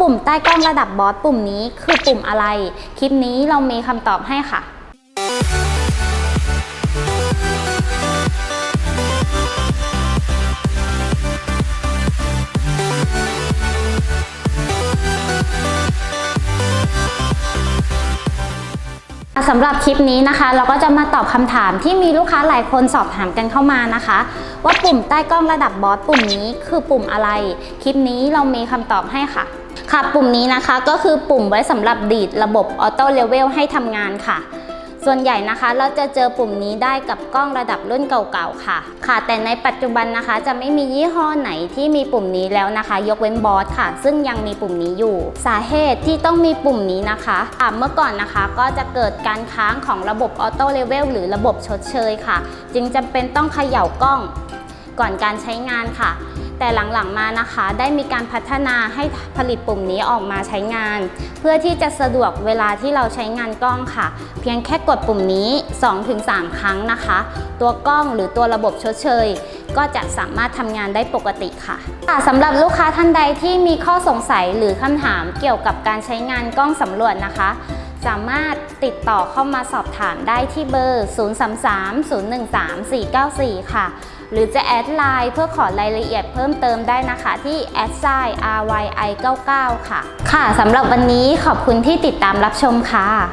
ปุ่มใต้กล้องระดับบอสปุ่มนี้คือปุ่มอะไร คลิปนี้เรามีคำตอบให้ค่ะ สำหรับคลิปนี้นะคะ เราก็จะมาตอบคำถามที่มีลูกค้าหลายคนสอบถามกันเข้ามานะคะ ว่าปุ่มใต้กล้องระดับบอสปุ่มนี้คือปุ่มอะไร คลิปนี้เรามีคำตอบให้ค่ะ ค่ะปุ่มนี้นะคะก็คือปุ่มไว้สำหรับดีดระบบออโต้เลเวลให้ทำงานค่ะ ส่วนใหญ่นะคะเราจะเจอปุ่มนี้ได้กับกล้องระดับรุ่นเก่าๆค่ะ ค่ะ แต่ในปัจจุบันนะคะ จะไม่มียี่ห้อไหนที่มีปุ่มนี้แล้วนะคะ ยกเว้นบอสค่ะ ซึ่งยังมีปุ่มนี้อยู่ สาเหตุที่ต้องมีปุ่มนี้นะคะอะเมื่อก่อนนะคะก็จะเกิดการค้างของระบบออโต้เลเวลหรือระบบชดเชยค่ะ จึงจำเป็นต้องเขย่ากล้องก่อนการใช้งานค่ะ แต่หลังๆมานะคะได้มีการพัฒนาให้ผลิตปุ่มนี้ออกมาใช้งาน เพื่อที่จะสะดวกเวลาที่เราใช้งานกล้องค่ะ เพียงแค่กดปุ่มนี้ 2-3 ครั้งนะคะ ตัวกล้องหรือตัวระบบชดเชยก็จะสามารถทำงานได้ปกติค่ะค่ะสำหรับลูกค้าท่านใดที่มีข้อสงสัยหรือคำถามเกี่ยวกับการใช้งานกล้องสำรวจนะคะ สามารถติดต่อเข้ามาสอบถามได้ที่เบอร์ 033-013-494 ค่ะ หรือจะแอดไลน์เพื่อขอรายละเอียดเพิ่มเติมได้นะคะที่ a d s i ryi99 ค่ะ ค่ะสำหรับวันนี้ขอบคุณที่ติดตามรับชมค่ะ